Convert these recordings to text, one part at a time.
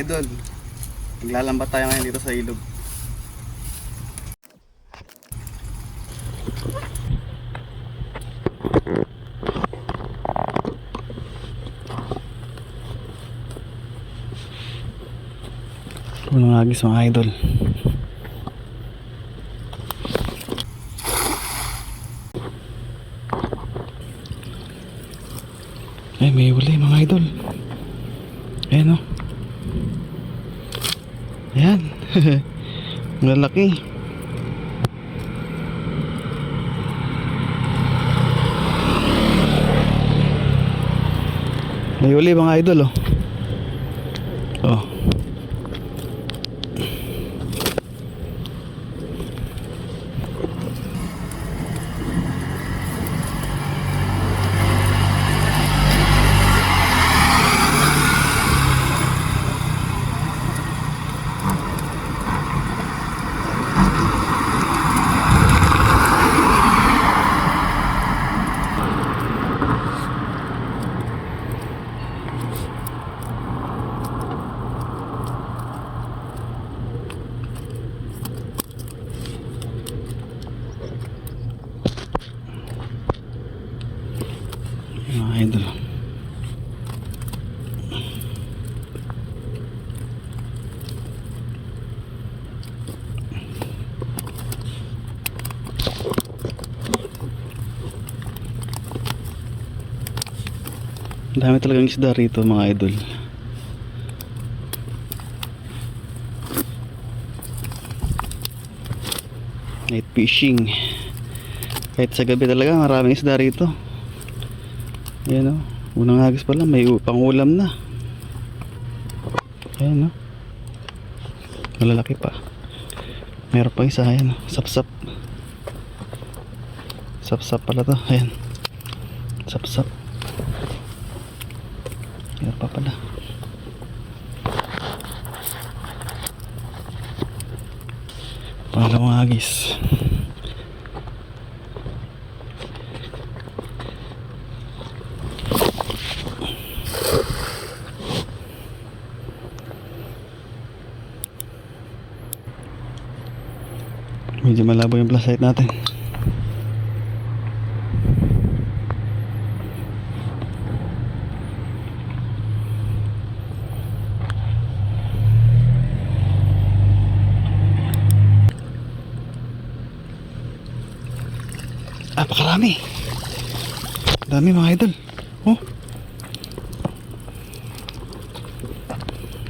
idol. Maglalambat tayo ngayon dito sa ilog. Unang agis mga idol. Ay, may huli mga idol. Ayan o. Ayan. Malaki. May huli mga idol oh. Oh. Mga idol. Ang dami talagang isda rito mga idol. Night fishing. Kahit sa gabi talaga maraming isda rito. Ayan o. Unang hagis pa lang, may pangulam na. Ayan o. Malalaki pa. Meron pa isa, ayan o. Sapsap. Sapsap pala to. Ayan. Sapsap. Meron pa pala. Pangalawang hagis. Medyo malabo yung flashlight natin. Ah, pakarami. Dami mga idol. Oh.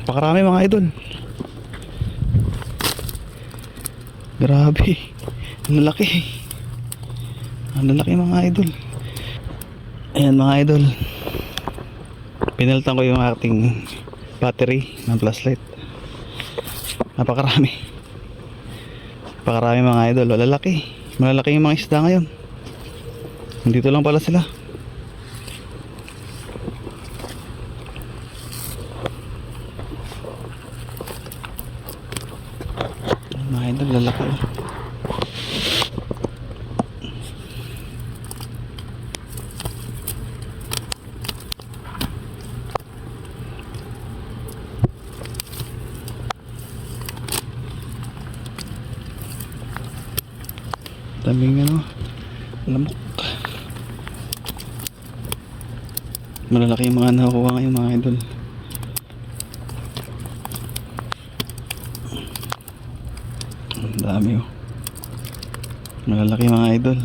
Pakarami mga idol. Grabe. Ang lalaki. Ang lalaki mga idol. Ayan mga idol. Pinalitan ko yung ating battery ng flashlight. Napakarami. Napakarami mga idol. Lalaki. Malalaki yung mga isda ngayon. Nandito lang pala sila. Ayan, Mga idol, lalaki. Daming ano, lamok. Malalaki yung mga nakukuha ngayon mga idol. Ang dami oh. Malalaki mga idol.